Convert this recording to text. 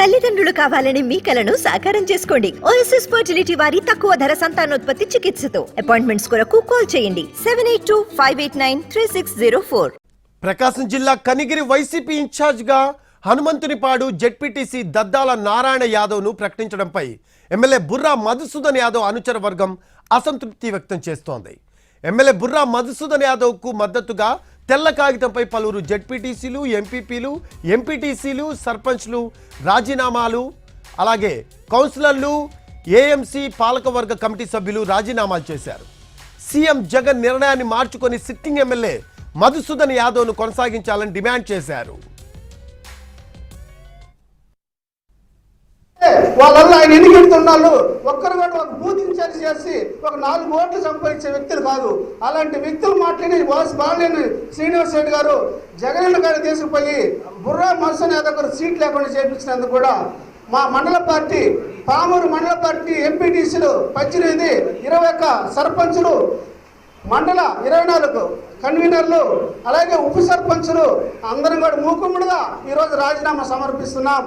తల్లిదండ్రులు కావాలని మీ కలను సాకారం చేసుకోండి. ఓఎస్ఎస్ ఫర్టిలిటీ వారి తక్కువ ధర సంతానోత్పత్తి చికిత్సతో. అపాయింట్మెంట్స్ కొరకు కాల్ చేయండి. Seven eight two five eight nine three six zero four Prakasam జిల్లా కనిగిరి వైసీపీ ఇన్ఛార్జ్గా హనుమంతునిపాడు జెడ్పీటీసీ దద్దాల నారాయణ యాదవ్ను ప్రకటించడంపై ఎమ్మెల్యే బుర్రా మధుసూదన్ యాదవ్ అనుచర వర్గం అసంతృప్తి వ్యక్తం చేస్తోంది. ఎమ్మెల్యే బుర్రా మధుసూదన్ యాదవ్కు మద్దతుగా తెల్ల కాగితంపై పలువురు జెడ్పీటీసీలు ఎంపీపీలు ఎంపీటీసీలు సర్పంచ్లు రాజీనామాలు అలాగే కౌన్సిలర్లు ఏఎంసీ పాలకవర్గ కమిటీ సభ్యులు రాజీనామాలు చేశారు. సీఎం జగన్ నిర్ణయాన్ని మార్చుకొని సిట్టింగ్ ఎమ్మెల్యే మధుసూదన్ యాదవ్ను కొనసాగించాలని డిమాండ్ చేశారు. వాళ్ళల్లో ఆయన ఎన్ని గెలుతున్నాళ్ళు ఒక్కరు కూడా ఒక బూత్ ఇన్ఛార్జ్ చేసి ఒక నాలుగు ఓట్లు సంపాదించే వ్యక్తులు కాదు. అలాంటి వ్యక్తులు మాట్లాడి వాసు బాలేని శ్రీనివాస్ రెడ్డి గారు జగన్ గారు తీసుకుపోయి బుర్రా మత్స్య యాదవ్ సీట్ లేకుండా చేపించినందుకు కూడా మా మండల పార్టీ పామూరు మండల పార్టీ ఎంపీటీసీలు పద్దెనిమిది ఇరవై ఒక్క సర్పంచులు మండల ఇరవై నాలుగు కన్వీనర్లు అలాగే ఉప సర్పంచులు అందరం కూడా మూకుమ్మడిగా ఈరోజు రాజీనామా సమర్పిస్తున్నాం.